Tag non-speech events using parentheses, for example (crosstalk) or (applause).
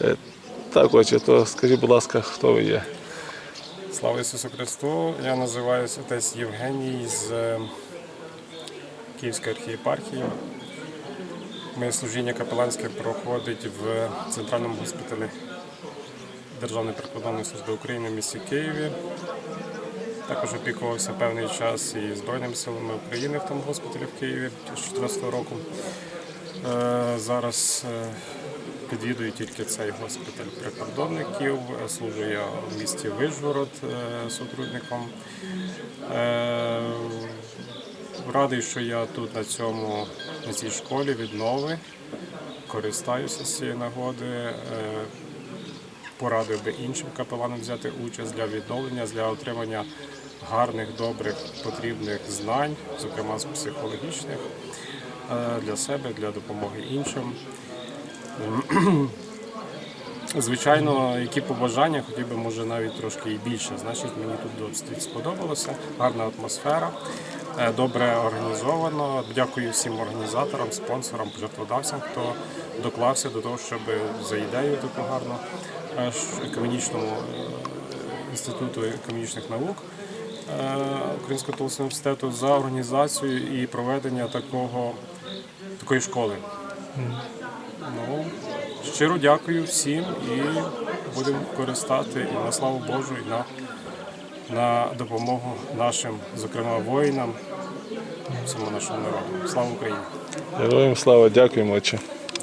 Е, Так, отче, то скажіть, будь ласка, хто ви є? Слава Ісусу Христу! Я називаюся отець Євгеній з е, Київської архієпархії. Моє служіння капеланське проходить в центральному госпіталі Державної прикордонної служби України в місті Києві. Також опікувався певний час і Збройними силами України в тому госпіталі в Києві 2014 року. Е, Зараз відвідую тільки цей госпіталь прикордонників. Служу я в місті Вижгород е, сотрудником. Е, Радий, що я тут на цьому на цій школі віднови. Користаюся з цієї нагоди. Е, Порадив би іншим капеланам взяти участь для відновлення, для отримання гарних, добрих, потрібних знань, зокрема з психологічних, для себе, для допомоги іншим. (clears throat) Звичайно, які побажання, хотів би, може, навіть трошки і більше. Значить, мені тут досить сподобалося. Гарна атмосфера, е, добре організовано. Дякую всім організаторам, спонсорам, жертводавцям, хто доклався до того, щоб за ідею таку гарну е, економічному е, інституту економічних наук Українського університету за організацію і проведення такого такої школи. Щиро дякую всім і будемо користати і на славу Божу, і на, на допомогу нашим, зокрема воїнам, всьому нашому народу. Слава Україні! Героям слава, дякуємо, отче.